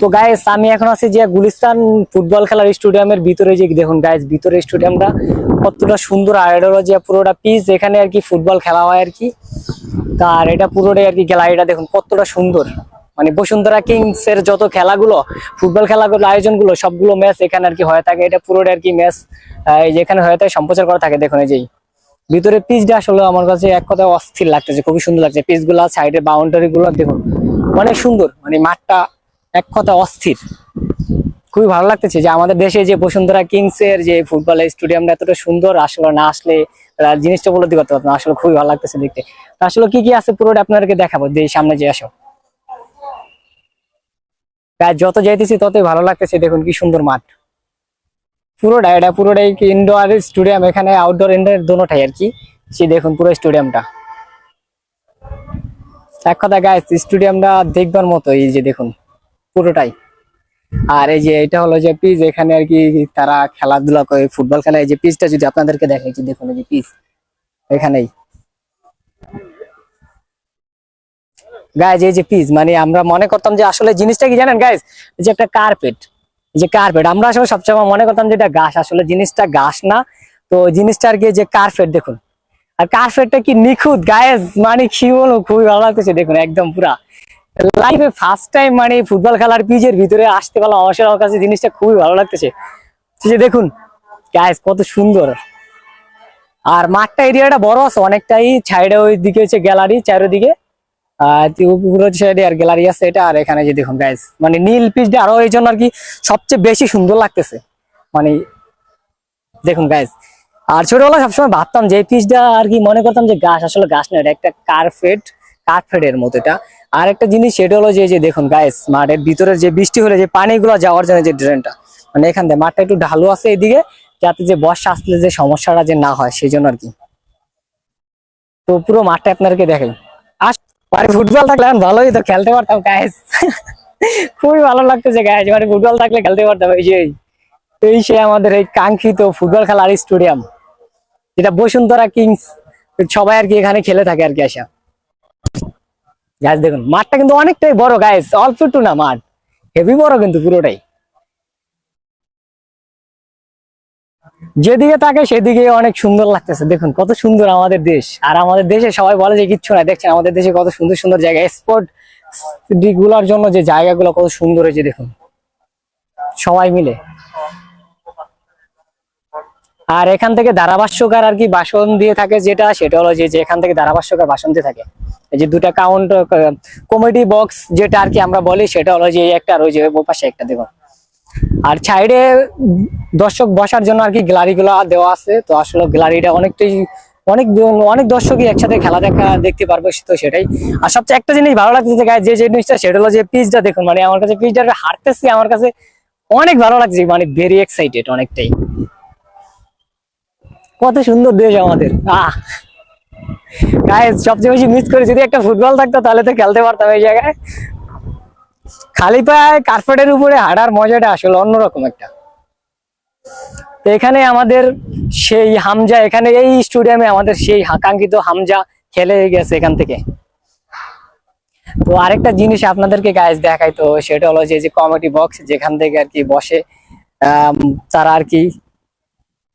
তো গায়েস আমি এখন আছি যে গুলিস্তান ফুটবল খেলার স্টেডিয়ামের ভিতরে যে দেখুন গাইস ভিতরে স্টেডিয়ামটা কতটা সুন্দর, আর পুরোটা পিচ এখানে আর কি ফুটবল খেলা হয় আর কি। তার এটা পুরোটাই আর কি গ্যালারিটা দেখুন কতটা সুন্দর। মানে বসুন্ধরা কিংস এর যত খেলাগুলো, ফুটবল খেলাগুলো, আয়োজনগুলো, সবগুলো ম্যাচ এখানে আর কি হয়ে থাকে। এটা পুরোটা আর কি ম্যাচ যেখানে হয়ে থাকে, সম্প্রচার করা থাকে দেখুন এই যেই ভিতরে পিচটা আসলে আমার কাছে এক কথা অস্থির লাগতেছে, খুবই সুন্দর লাগছে। পিচগুলা সাইডের বাউন্ডারি গুলো দেখুন। অনেক সুন্দর। মানে মাঠটা এক কথা অস্থির। খুবই ভালো লাগতেছে যে আমাদের দেশে যে বসুন্ধরা কিংস এর যে ফুটবল স্টেডিয়ামটা এতটা সুন্দর, আসলে না আসলে জিনিসটা উপলব্ধি করতে পারতাম আসলে খুবই ভালো লাগতেছে দেখতে। আসলে কি কি আছে পুরোটা আপনাদেরকে দেখাবো? দিয়ে সামনে যে আসো। যত যাইতেছি ততই ভালো লাগতেছে। দেখুন কি সুন্দর মাঠ। পুরোটা, এটা পুরোটাই ইনডোর স্টেডিয়াম এখানে আউটডোর ইনডোর দোনোটাই আর কি। সে দেখুন পুরো স্টেডিয়ামটা এক কথা গায়ে স্টেডিয়ামটা দেখবার মতো, এই যে দেখুন, পুরোটাই। আর এই যে এটা হলো যে পিচ, এখানে আর কি তারা খেলাধুলা করে, ফুটবল খেলা। এই যে পিচটা যদি আপনাদেরকে দেখাই দেখুন, এই যে পিচ, এখানেই। গাইজ এই যে পিচ মানে আমরা মনে করতাম যে আসলে জিনিসটা কি জানেন গাইজ যে একটা কার্পেট যে কার্পেট আমরা আসলে সবসময় মনে করতাম যে এটা ঘাস, আসলে জিনিসটা ঘাস না। তো জিনিসটা আর কি যে কার্পেট দেখুন। আর কার্পেটটা কি নিখুঁত? গায়েস মানে কি বলব? খুবই ভালো লাগতেছে, দেখুন, একদম পুরা। লাইফে ফার্স্ট টাইম মানে ফুটবল খেলার পিচের ভিতরে আসতে পারলাম। অবশ্যই আমার কাছে জিনিসটা খুবই ভালো লাগতেছে। যে দেখুন গায়েস কত সুন্দর। আর মাঠটা এরিয়াটা বড় আছে, অনেকটাই সাইডে ওই দিকে হচ্ছে গ্যালারি চারিদিকে। আর আর গ্যালারি আছে এটা। আর এখানে যে দেখুন গাইস মানে নীল পিচটা আরও এই জন্য আর কি সবচেয়ে বেশি সুন্দর লাগতেছে। মানে দেখুন গাইস আর ছোটবেলা সবসময় ভাবতাম যে পিসটা আর কি মনে করতাম যে গাছ, আসলে গাছ না, এটা একটা কার্পেট, কার্পেটের মতো এটা। আর একটা জিনিস সেটা হলো যে যে দেখুন গাইস মাঠের ভিতরে যে বৃষ্টি হলে যে পানিগুলো যাওয়ার জন্য যে ড্রেনটা মানে এখান থেকে মাঠটা একটু ঢালু আছে এদিকে, যাতে যে বর্ষা আসলে যে সমস্যাটা যে না হয়, সেই জন্য আর কি। তো পুরো মাঠটা আপনাদেরকে দেখাই। আস মানে ফুটবল থাকলে এখন ভালোই তো খেলতে পারতাম গাইস খুবই ভালো লাগতেছে গাইস মানে ফুটবল থাকলে খেলতে পারতাম, এই যে, এই সে আমাদের এই কাঙ্ক্ষিত ফুটবল খেলার স্টেডিয়াম। যেটা বসুন্ধরা কিংস, সবাই আর কি এখানে খেলে থাকে আর কি আসা। গাছ দেখুন, মাঠটা কিন্তু অনেকটাই বড় গাইস অল্প একটু না, মাঠ। হেভি বড় কিন্তু পুরোটাই। যেদিকে থাকে সেদিকে অনেক সুন্দর লাগতেছে। দেখুন, কত সুন্দর আমাদের দেশ। আর আমাদের দেশে সবাই বলে যে কিচ্ছু না, দেখছেন, আমাদের দেশে কত সুন্দর সুন্দর জায়গা। স্পোর্টগুলার জন্য যে জায়গাগুলো কত সুন্দর হয়েছে, দেখুন। সবাই মিলে। আর এখান থেকে ধারাভাষ্যকার আর কি বাসন দিয়ে থাকে যেটা, সেটা হলো যে এখান থেকে ধারাভাষ্যকার বাসন দিয়ে থাকে। এই যে দুটা কাউন্ট কমেডি বক্স যেটা আর কি আমরা বলি, সেটা হলো যে একটা আর ওই যে পাশে একটা দেখুন। আর সাইডে দর্শক বসার জন্য আর কি গ্যালারি গুলো দেওয়া আছে। তো আসলে গ্যালারিটা অনেকটাই, অনেক অনেক দর্শকই একসাথে খেলা দেখা দেখতে পারবে, তো সেটাই। আর সবচেয়ে একটা জিনিস ভালো লাগতেছে গায়ে যে যে জিনিসটা, সেটা হলো যে পিচটা দেখুন মানে আমার কাছে পিচটা হাঁটতেছি, আমার কাছে অনেক ভালো লাগছে মানে ভেরি এক্সাইটেড অনেকটাই। কত সুন্দর দেশ আমাদের। আহ! সবচেয়ে বেশি মিস করি, যদি একটা ফুটবল থাকতো, তাহলে তো খেলতে পারতাম এই জায়গায়। খালি পায়ে কার্পেটের উপরে হাঁটার মজাটা আসলে অন্যরকম একটা। এখানে আমাদের সেই হামজা, এখানে এই স্টেডিয়ামে আমাদের সেই আকাঙ্ক্ষিত হামজা খেলে গেছে এখান থেকে। তো আরেকটা জিনিস আপনাদেরকে গাইজ দেখাই তো, সেটা হলো যে কমেডি বক্স যেখান থেকে আর কি বসে তারা আর কি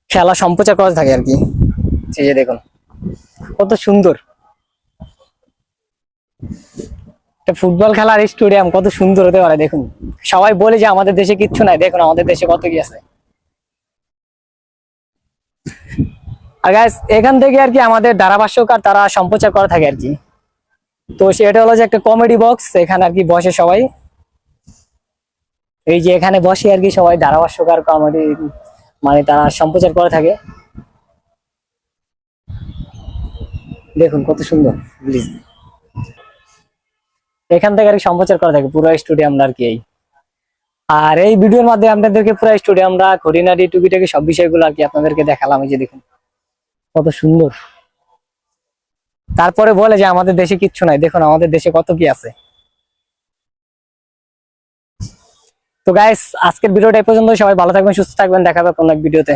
খেলা সম্প্রচার করা থাকে আর কি। যে দেখুন, কত সুন্দর। ফুটবল খেলার স্টেডিয়াম, কত সুন্দর হতে পারে, দেখুন। সবাই বলে যে আমাদের দেশে কিচ্ছু নাই, দেখুন আমাদের দেশে কত কি আছে। আর এখান থেকে আর কি আমাদের ধারাভাষ্যকার তারা সম্প্রচার করা থাকে আর কি। তো সেটা হলো যে একটা কমেডি বক্স এখানে আর কি বসে সবাই। এই যে এখানে বসে আর কি সবাই ধারাভাষ্যকার কমেডি মানে তারা সম্প্রচার করে থাকে। দেখুন কত সুন্দর এখান থেকে আর সম্প্রচার করা থাকে, পুরো স্টুডিয়ামটা আর কি এই। আর এই ভিডিওর মাধ্যমে আপনাদেরকে পুরো স্টুডিয়ামটা, খুঁটিনাটি, টুকিটাকি সব বিষয়গুলো আর কি আপনাদেরকে দেখালাম, এই যে দেখুন। কত সুন্দর। তারপরে বলে যে আমাদের দেশে কিচ্ছু নাই, দেখুন আমাদের দেশে কত কি আছে। তো গাইস আজকের ভিডিওটা এই পর্যন্ত সবাই ভালো থাকবেন, সুস্থ থাকবেন। দেখা হবে এক ভিডিওতে